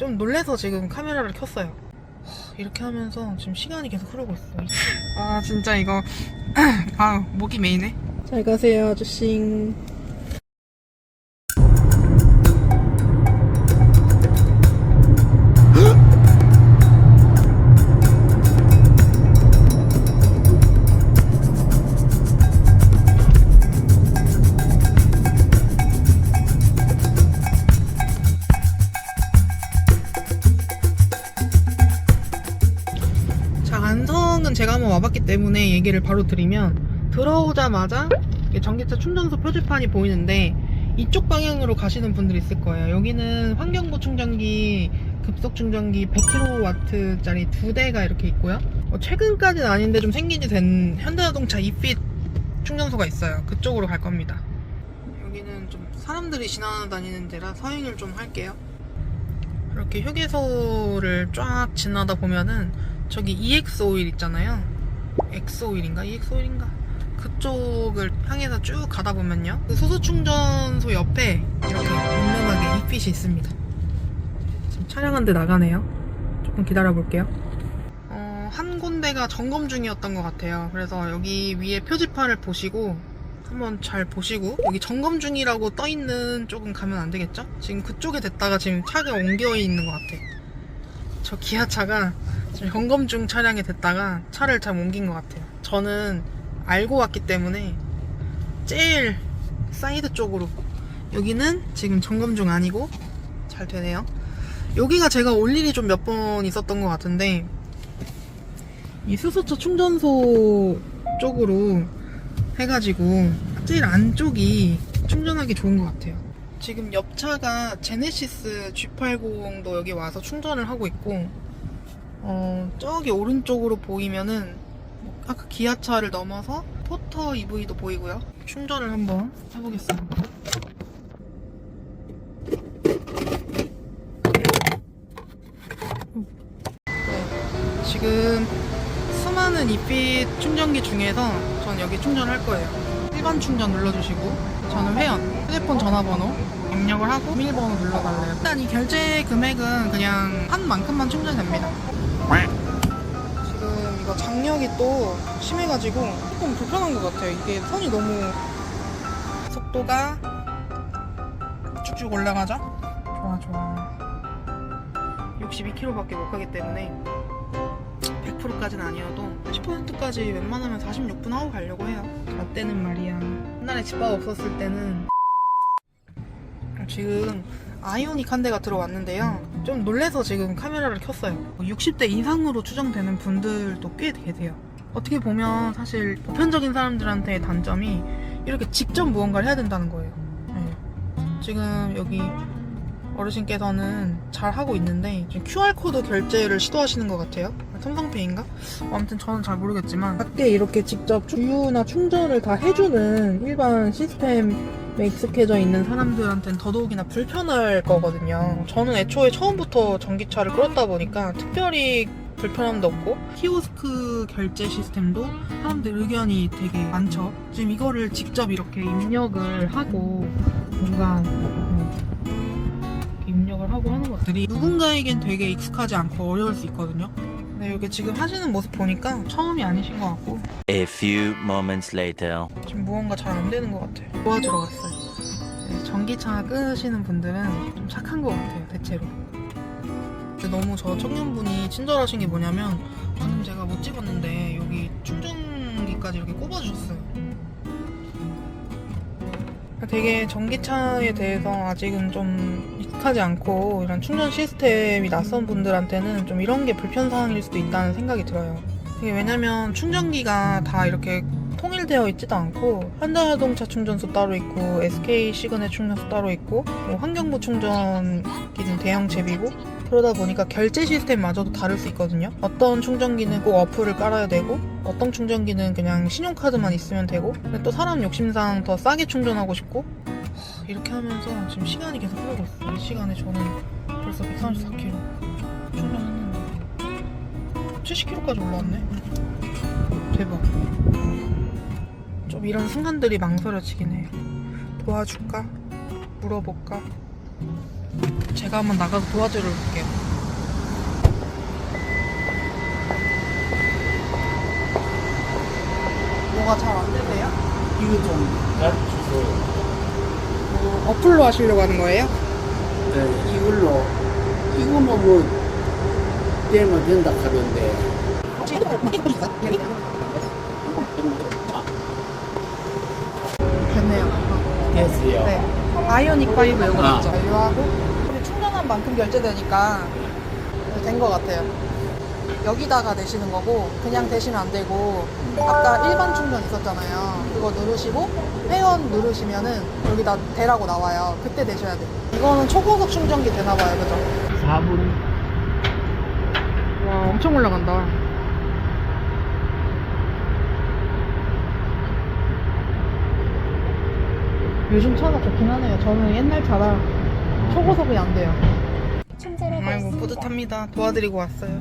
좀 놀래서 지금 카메라를 켰어요. 하, 이렇게 하면서 지금 시간이 계속 흐르고 있어. 아 진짜 이거 아 목이 메이네. 잘 가세요 아저씨. 제가 한번 와봤기 때문에 얘기를 바로 드리면 들어오자마자 전기차 충전소 표지판이 보이는데 이쪽 방향으로 가시는 분들이 있을 거예요. 여기는 환경부 충전기, 급속 충전기 100kW짜리 두 대가 이렇게 있고요. 뭐 최근까지는 아닌데 좀 생긴 지 된 현대자동차 이핏 충전소가 있어요. 그쪽으로 갈 겁니다. 여기는 좀 사람들이 지나다니는 데라 서행을 좀 할게요. 이렇게 휴게소를 쫙 지나다 보면은 저기 EX 오일 있잖아요. X 오일인가? EX 오일인가? 그쪽을 향해서 쭉 가다 보면요. 그 소수 충전소 옆에 이렇게 늠름하게 이핏이 있습니다. 지금 대 나가네요. 조금 기다려 볼게요. 어, 한 군데가 점검 중이었던 것 같아요. 그래서 여기 위에 표지판을 보시고 한번 잘 보시고 여기 점검 중이라고 떠 있는 쪽은 가면 안 되겠죠? 지금 그쪽에 됐다가 지금 차가 옮겨 있는 것 같아. 저 기아차가 점검 중 차량에 됐다가 차를 잘 옮긴 것 같아요. 저는 알고 왔기 때문에 제일 사이드 쪽으로 여기는 지금 점검 중 아니고 잘 되네요. 여기가 제가 올 일이 좀 몇 번 있었던 것 같은데 이 수소차 충전소 쪽으로 해가지고 제일 안쪽이 충전하기 좋은 것 같아요. 지금 옆차가 제네시스 G80도 여기 와서 충전을 하고 있고 어, 저기 오른쪽으로 보이면은 아까 기아차를 넘어서 포터 EV도 보이고요. 충전을 한번 해보겠습니다. 네, 지금 수많은 이빛 충전기 중에서 전 여기 충전할 거예요. 일반 충전 눌러주시고 저는 회원, 휴대폰 전화번호 입력을 하고 비밀번호 눌러달래요. 일단 이 결제 금액은 그냥 한 만큼만 충전됩니다. 지금 이거 장력이 또 심해가지고 조금 불편한 것 같아요. 이게 선이 너무 속도가 쭉쭉 올라가죠? 좋아 좋아. 62km밖에 못 가기 때문에 100%까지는 아니어도 10%까지 웬만하면 46분 하고 가려고 해요. 나 때는 말이야. 옛날에 집밥 없었을 때는 지금 아이오닉 한 대가 들어왔는데요. 좀 놀래서 지금 카메라를 켰어요. 60대 이상으로 추정되는 분들도 꽤 계세요. 어떻게 보면 사실 보편적인 사람들한테의 단점이 이렇게 직접 무언가를 해야 된다는 거예요. 네. 지금 여기 어르신께서는 잘 하고 있는데 QR코드 결제를 시도하시는 것 같아요. 삼성페이인가? 아무튼 저는 잘 모르겠지만 밖에 이렇게 직접 주유나 충전을 다 해주는 일반 시스템에 익숙해져 있는 사람들한테는 더더욱이나 불편할 거거든요. 저는 애초에 처음부터 전기차를 끌었다 보니까 특별히 불편함도 없고 키오스크 결제 시스템도 사람들 의견이 되게 많죠. 지금 이거를 직접 이렇게 입력을 하고 뭔가 어, 입력을 하고 하는 것들이 누군가에겐 되게 익숙하지 않고 어려울 수 있거든요. 근데 여기 지금 하시는 모습 보니까 처음이 아니신 것 같고 A few moments later. 지금 무언가 잘 안 되는 것 같아요. 도와주러 왔어요. 네, 전기차 끄시는 분들은 좀 착한 것 같아요, 대체로. 근데 너무 저 청년분이 친절하신 게 뭐냐면 방금 제가 못 찍었는데 여기 충전기까지 이렇게 꼽아주셨어요. 되게 전기차에 대해서 아직은 좀 익숙하지 않고 이런 충전 시스템이 낯선 분들한테는 좀 이런 게 불편사항일 수도 있다는 생각이 들어요. 이게 왜냐면 충전기가 다 이렇게 통일되어 있지도 않고 현대자동차 충전소 따로 있고 SK 시그넷 충전소 따로 있고 뭐 환경부 충전기는 대형 잽이고 그러다 보니까 결제 시스템마저도 다를 수 있거든요. 어떤 충전기는 꼭 어플을 깔아야 되고 어떤 충전기는 그냥 신용카드만 있으면 되고 근데 또 사람 욕심상 더 싸게 충전하고 싶고 하, 이렇게 하면서 지금 시간이 계속 있어요. 이 시간에 저는 벌써 134km 충전했는데 70km까지 올라왔네. 대박. 좀 이런 순간들이 망설여지긴 해요. 도와줄까? 물어볼까? 제가 한번 나가서 도와주러 볼게요. 뭐가 잘 안 되세요? 이거 좀 주세요. 뭐 어플로 하시려고 하는 거예요? 네, 이걸로 이거만 뭐 되면 된다 하던데 됐네요. 됐어요. 네. 아이오닉 5 이거 아. 있죠. 완료하고 충전한 만큼 결제되니까 된 것 같아요. 여기다가 내시는 거고 그냥 대시면 안 되고 아까 일반 충전 있었잖아요. 그거 누르시고 회원 누르시면은 여기다 대라고 나와요. 그때 대셔야 돼요. 이거는 초고속 충전기 되나 봐요. 그죠? 4분 와 엄청 올라간다. 요즘 차가 좋긴 하네요. 저는 옛날 차라 초고속이 안 돼요. 아이고 뿌듯합니다. 도와드리고 왔어요.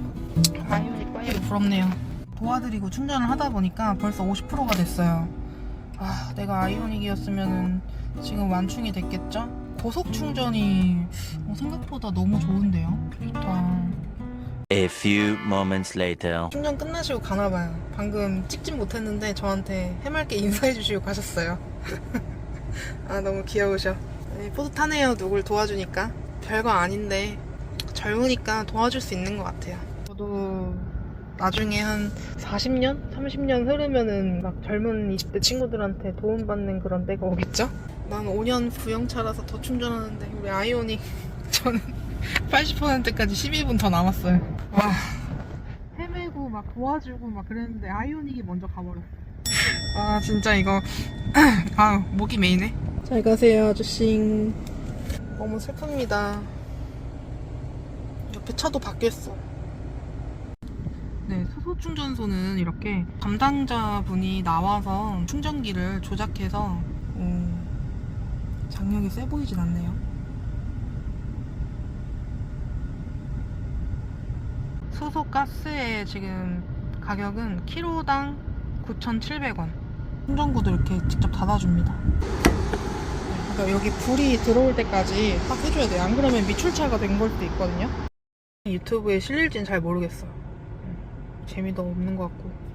아이오닉 5 부럽네요. 도와드리고 충전을 하다 보니까 벌써 50%가 됐어요. 아 내가 아이오닉이었으면 지금 완충이 됐겠죠? 고속 충전이 어, 생각보다 너무 좋은데요. 좋다. A few moments later. 충전 끝나시고 가나봐요. 방금 찍진 못했는데 저한테 해맑게 인사해주시고 가셨어요. 아 너무 귀여우셔. 뿌듯하네요. 누굴 도와주니까. 별거 아닌데 젊으니까 도와줄 수 있는 것 같아요. 저도 나중에 한 40년, 30년 흐르면은 막 젊은 20대 친구들한테 도움받는 그런 때가 오겠죠? 난 5년 부영차라서 더 충전하는데 우리 아이오닉 저는 80%까지 12분 더 남았어요. 와. 헤매고 막 도와주고 막 그랬는데 아이오닉이 먼저 가버렸어. 아 진짜 이거 아 목이 메이네. 잘 가세요 아저씨. 너무 슬픕니다. 옆에 차도 바뀌었어. 네, 수소 충전소는 이렇게 담당자분이 나와서 충전기를 조작해서 음, 장력이 세 보이진 않네요. 수소 가스의 지금 가격은 키로당 9,700원. 충전구도 이렇게 직접 닫아줍니다. 그러니까 여기 불이 들어올 때까지 딱 해줘야 돼요. 안 그러면 미출차가 된 걸 수도 있거든요. 유튜브에 실릴진 잘 모르겠어. 음, 재미도 없는 것 같고.